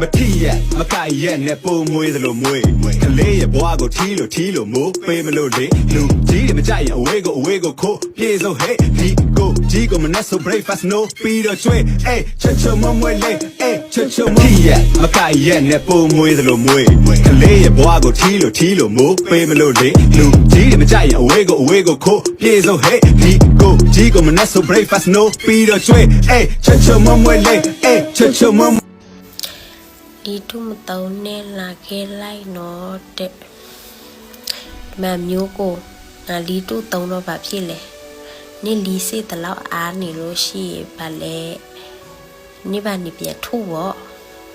မထီရက်မကိုက်ရက်နဲ့ပုံမွေးသလိုမွေးကလေးရဲ့ဘွားကိုထီလို့ထီလို့မိုးပေးမလို့လေလူကြီးတွေမကြိုက်ရင်အဝေးကိုအဝေးကိုခိုးပြေဆုံးဟဲ့ဒီကိုကြီးကိုမနဲ့ဆို breakfast no ပြီးတော့ကျွေးအေးချွတ်ချွတ်မမွေးလေအေးချွတ်ချွတ်မထီရက်မကိုက်ရက်နဲ့ပုံမွေးသလိုမွေးကလေးရဲ့ဘွားကိုထီလို့ထီလို့မိုးပေးမလို့လေလူကြီးတွေမကြိုက်ရင်အဝေးကိုအဝေးကိုခိုးပြေဆုံးဟဲ့ဒီကိုကြီးကိုမနဲ့ဆို breakfast no ပြီးတော့ကျွေးအေးချွတ်ချွတ်မမွေးလေအေးချွတ်ချွတ်မမ ဒီထုမတုံနဲ့လာခဲ့လိုက်တော့တဲ့ဒီမမျိုးကိုငါလီတုတုံတော့ဗာဖြစ်လေနေလီစစ်တလောက်အားနေလို့ရှိရပါလေနေပါနေပြထုပေါ့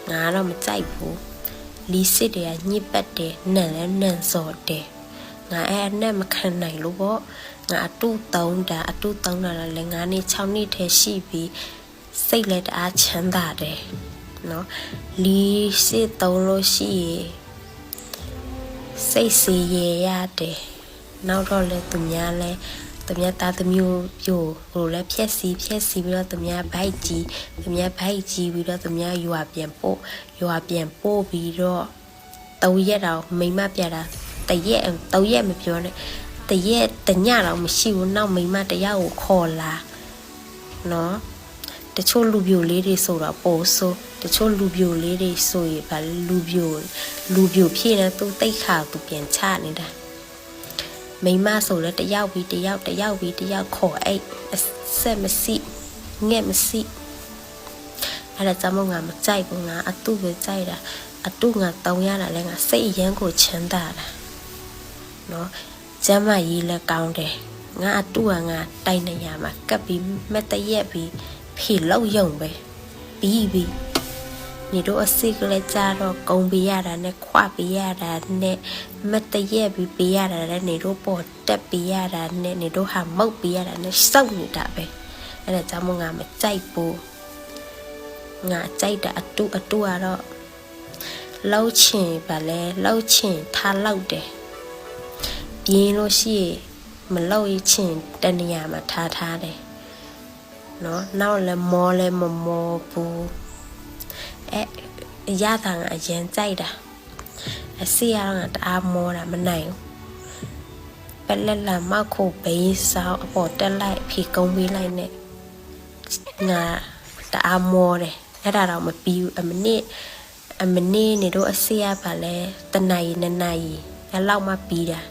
ငါတော့မကြိုက်ဘူးလီစစ်တွေကညစ်ပတ်တယ်နန့်လဲနန့်စော်တယ်ငါအဲ့အနဲ့မခံနိုင်လို့ပေါ့ငါအတုတုံးတာအတုတုံးတာလည်းငါနေ6နှစ်ထဲရှိပြီးစိတ်လည်းတအားချမ်းသာတယ် နော်လီစစ်သုံးလို့ရှိရင်စိတ်စီရရတယ်နောက်တော့လဲသူများလဲသူများသားသမီးပြိုဟိုလဲဖြက်စီဖြက်စီပြီးတော့သူများဘိုက်ကြီးသူများဘိုက်ကြီးပြီးတော့သူများရွာပြန်ပို့ရွာပြန်ပို့ပြီးတော့တုံရက်တော့မိမပြတာတရက်တုံရက်မပြောနဲ့တရက်တညတော့မရှိဘူးနောက်မိမတယောက်ကိုခေါ်လာနော် တချို့လူပြိုလေးတွေဆိုတော့ပိုဆိုတချို့လူပြိုလေးတွေဆိုရင်ဗာလူပြိုလူပြိုဖြစ်နေသူတိတ်ခါသူပြန်ချနေတာမိန်းမဆိုလည်းတယောက်ပြီးတယောက်တယောက်ပြီးတယောက်ခေါ်အိတ်အဆက်မစီငဲ့မစီအဲ့ဒါကြောင့်မို့ငါမကြိုက်ဘူးငါအတုပဲကြိုက်တာအတုငါတောင်းရတာလဲငါစိတ်အရန်ကိုချမ်းသာတာနော်ကျမ်းမကြီးလည်းကောင်းတယ်ငါအတုကငါတိုင်နေရမှာကပ်ပြီးမက်တရက်ပြီး ဖြေလောက်ယုံပဲပြီးပြီနေတို့အစိကလေးကြတော့ကုံပေးရတာနဲ့ခွပေးရတာနဲ့မတရက်ပြီးပေးရတာနဲ့နေတို့ပေါ်တက်ပေးရတာနဲ့နေတို့ဟာမုတ်ပေးရတာနဲ့စောက်နေတာပဲအဲ့ဒါကြောင့်မို့ငါမကြိုက်ဘူးငါကြိုက်တာအတူအတူကတော့လှုပ်ချင်ပါလဲလှုပ်ချင်ထားလောက်တယ်ပြင်းလို့ရှိရင်မလှုပ်ရချင်တနေရာမှာထားထားတယ် နော်နောက်လည်းမောလည်းမမောဘူးအဲရတာကအရင်ကြိုက်တာအစီရကတအားမောတာမနိုင်ဘူးပလက်လာမောက်ခုဘိန်းဆောက်အပေါ်တက်လိုက်ဖြီကုံးပေးလိုက်နဲ့ငါတအားမောတယ်အဲ့ဒါတော့မပြီးဘူးအမနစ်အမနစ်နေတော့အစီရပါလဲတနိုင်နှစ်နိုင်အဲ့လောက်မှပြီးတာ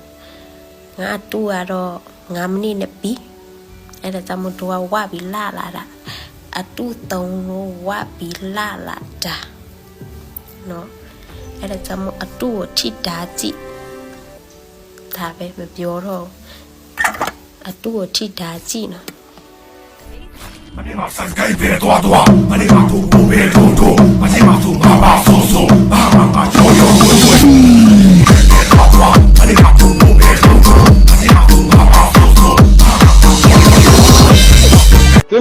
ငါအတူကတော့9မိနစ်နဲ့ပြီး အဲ့ဒါကြောင့်မို့သူကဝပြီးလာလာတာအတူတုံးလို့ဝပြီးလာလာတာနော်အဲ့ဒါကြောင့်မို့အတူကိုထိတာကြည့်ဒါပဲမပြောတော့ဘူးအတူကိုထိတာကြည့်နော်မနေမဆိုင်ကိုင်းပဲတော့တော့မနေမသူဘူပဲတော့တော့မနေမသူဘာဘာ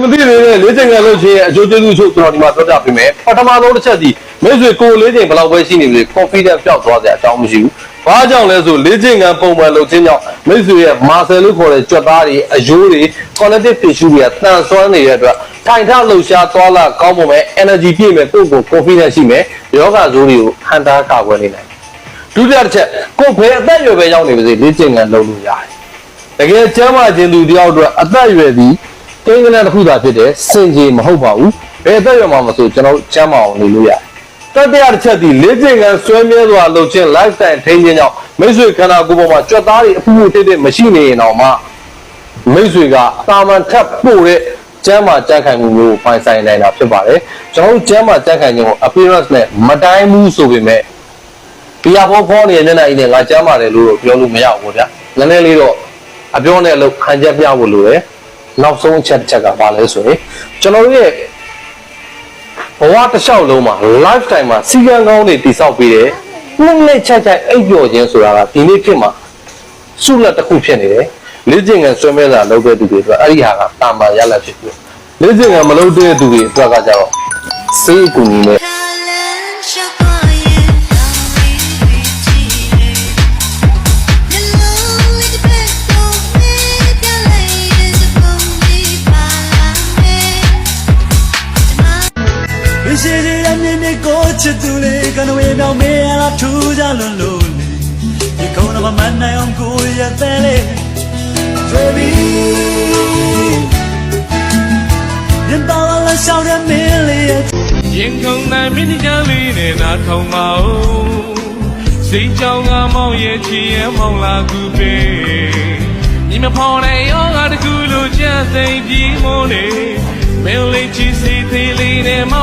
မသိသေးတဲ့လေးချိန်ကန်လို့ရှိရင်အကျိုးကျေးဇူးချုပ်ကျွန်တော်ဒီမှာပြောပြပေးမယ်ပထမဆုံးတစ်ချက်ဒီမိတ်ဆွေကိုလေးချိန်ဘယ်လောက်ပဲရှိနေပြီ confidence ပျောက်သွားတဲ့အကြောင်းမရှိဘူးဘာကြောင့်လဲဆိုလေးချိန်ကန်ပုံမှန်လုပ်ခြင်းကြောင့်မိတ်ဆွေရဲ့ muscle လို့ခေါ်တဲ့ကြွက်သားတွေအယိုးတွေ connective tissue တွေကတန်ဆွမ်းနေတဲ့အတွက်ထိုင်ထလှုပ်ရှားသွားလာကောင်းပုံမဲ့ energy ပြည့်မဲ့ကိုယ့်ကို confidence ရှိမယ်ယောဂဇိုးတွေကိုဟန်တာကာကွယ်နေနိုင်တယ်ဒုတိယတစ်ချက်ကိုယ်ဘယ်အသက်အရွယ်ပဲရောက်နေပါစေလေးချိန်ကန်လုပ်လို့ရတယ်တကယ်ကျမ်းမာခြင်းသူတယောက်အတွက်အသက်အရွယ်ဒီ ကိန်းကနတစ်ခုသာဖြစ်တယ်စင်ကြီးမဟုတ်ပါဘူးဘယ်အသက်အရွယ်မှာမဆိုကျွန်တော်ကျမ်းမာအောင်နေလို့ရတယ်တတိယတစ်ချက်ဒီလေးချိန်ကန်ဆွဲမြဲစွာလှုပ်ခြင်း lifestyle ထိန်းခြင်းကြောင့်မိတ်ဆွေခန္ဓာကိုယ်ပေါ်မှာကြွက်သားတွေအဖူဖူတိတ်တိတ်မရှိနေရင်တော့မှမိတ်ဆွေကတာမန်ထပ်ပို့တဲ့ကျမ်းမာကြက်ခိုင်မှုမျိုးကိုပိုင်ဆိုင်နိုင်တာဖြစ်ပါတယ်ကျွန်တော်တို့ကျမ်းမာကြက်ခိုင်ခြင်းကို appearance နဲ့မတိုင်းဘူးဆိုပေမဲ့ဒီအဖောဖောနေတဲ့နေ့နဲ့ငါကျမ်းပါတယ်လို့တော့ပြောလို့မရဘူးဗျာနည်းနည်းလေးတော့အပြောနဲ့အလုပ်ခံချက်ပြဖို့လိုတယ် နောက်ဆုံးအချက်တစ်ချက်ကဘာလဲဆိုရင်ကျွန်တော်တို့ရဲ့ဘဝတစ်လျှောက်လုံးမှာ lifetime မှာစီကံကောင်းတွေတိဆောက်ပြီးတယ်နှစ်နှစ်ချက်ချက်အိပ်ပျော်ခြင်းဆိုတာကဒီနေ့ဖြစ်မှာစုလက်တစ်ခုဖြစ်နေတယ်လေ့ကျင့်ခံဆွဲမဲတာလုပ်တဲ့သူတွေအတွက်အဲ့ဒီဟာကတာမန်ရလက်ဖြစ်ပြီးလေ့ကျင့်ခံမလုပ်တဲ့သူတွေအတွက်ကကြတော့စေးအကူကြီးနဲ့ balance. ရေရှိရမြင့်မြင့်ကိုချစ်သူလေးကနဝေမြောင်မေးလာထူးကြလွန်လို့လေဒီကုန်းတော့မနိုင်အောင်ကိုရတဲ့လေတွေ့ပြီရင်ပါလာရှောင်းရမင်းလေးရဲ့ရင်ခုန်နိုင်မိကြလေးနဲ့နားထောင်ပါဦးစိတ်ကြောင်ကမောင်ရဲ့ချီရဲ့မောင်လာကူပေညီမဖော်တဲ့ယောဂတကူလိုချမ်းသိပ်ပြီးမို့နေမင်းလေးချီစီသေးလေးနဲ့မောင်